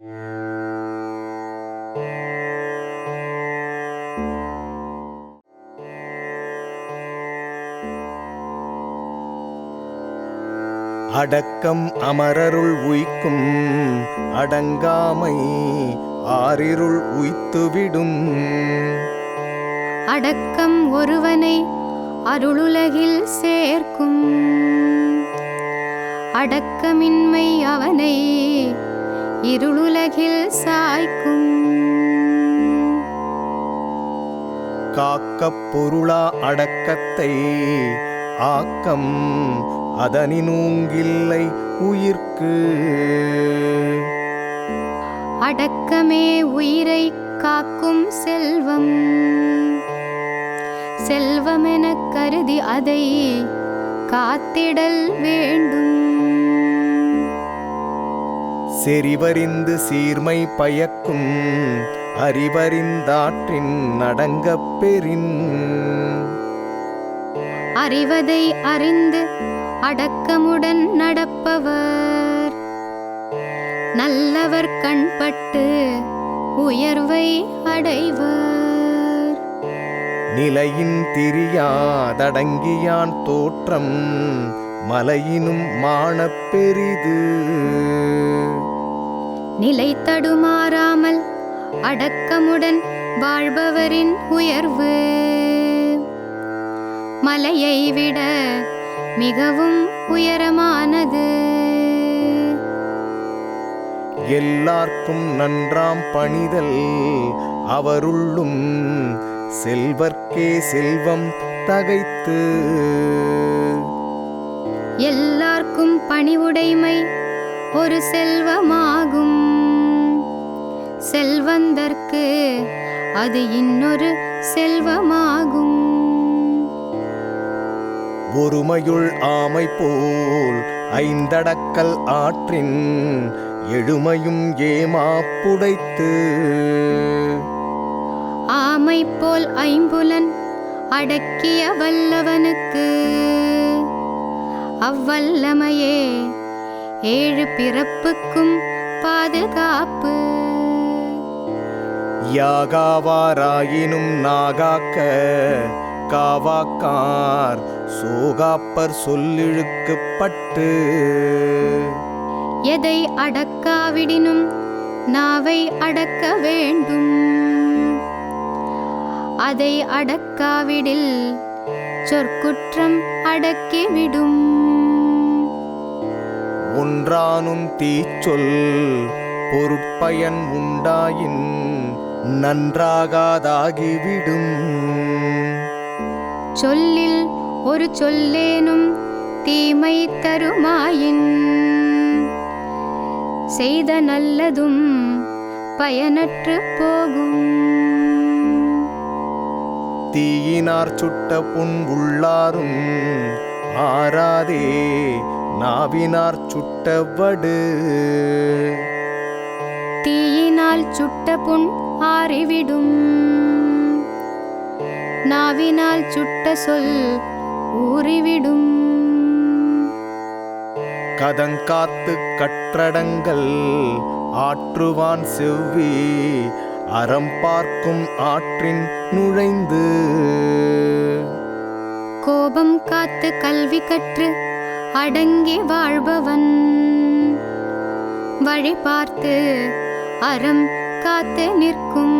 அடக்கம் அமரருள் உய்க்கும் அடங்காமை ஆரிருள் உய்த்துவிடும். அடக்கம் ஒருவனை அருளுலகில் சேர்க்கும். அடக்கமின்மை அவனை இருளுலகில் சாய்க்கும். காக்கப் பொருளா அடக்கத்தை ஆக்கம் அதனினூங்கில்லை உயிர்க்கு. அடக்கமே உயிரை காக்கும் செல்வம். செல்வமெனக் கருதி அதை காத்திடல் வேண்டும். செறிவறிந்து சீர்மை பயக்கும் அறிவறிந்தாற்றின் நடங்கப் பெறின். அறிவதை அறிந்து அடக்கமுடன் நடப்பவர். நல்லவர் கண்பட்டு உயர்வை அடைவர். நிலையின் திரியாதடங்கியான் தோற்றம் மலையினும் மாணப் பெரிது. நிலை தடுமாறாமல் அடக்கமுடன் வாழ்பவரின் உயர்வு. மலையை விட மிகவும் உயரமானது. எல்லார்க்கும் நன்றாம் பணிதல் அவருள்ளும் செல்வர்க்கே செல்வம் தகைத்து. எல்லார்க்கும் பணிவுடைமை ஒரு செல்வமாகும் செல்வந்தர்க்கு அது இன்னொரு செல்வமாகும். ஒருமையுள் ஆமை போல் ஐந்தடக்கல் ஆற்றின் எழுமையும் ஏமாப்புடைத்து ஆமை போல் ஐம்புலன் அடக்கிய வல்லவனுக்கு அவ்வல்லமையே. ஏழு பிறப்புக்கும் பாதுகாப்பு. யாகாவாராயினும் நாகாக்க காவாக்கார் சோகாப்பர் சொல்லிழுக்குப்பட்டு. எதை அடக்காவிடினும் நாவை அடக்க வேண்டும். அதை அடக்காவிடில் சொற்குற்றம் அடக்கிவிடும் ஒன்றானும் தீச்சொல் பொருட்பயன் உண்டாயின் நன்றாகாதாகிவிடும். சொல்லில் ஒரு சொல்லேனும் தீமை தருமாயின். செய்த நல்லதும் பயனற்று போகும். தீயினார் சுட்ட புண் உள்ளாரும் ஆறாதே நாவினார் சுட்ட வடு. தீயினால் சுட்ட புண் ஆறிவிடும் நாவினால் சுட்ட சொல் ஊறிவிடும். கதங்காத்து கற்றடங்கள் ஆற்றுவான் செவ்வி அறம் பார்க்கும் ஆற்றின் நுழைந்து. கோபம் காத்து கல்வி கற்று அடங்கி வாழ்பவன். வழி பார்த்து அறம் காத்து நிற்கும்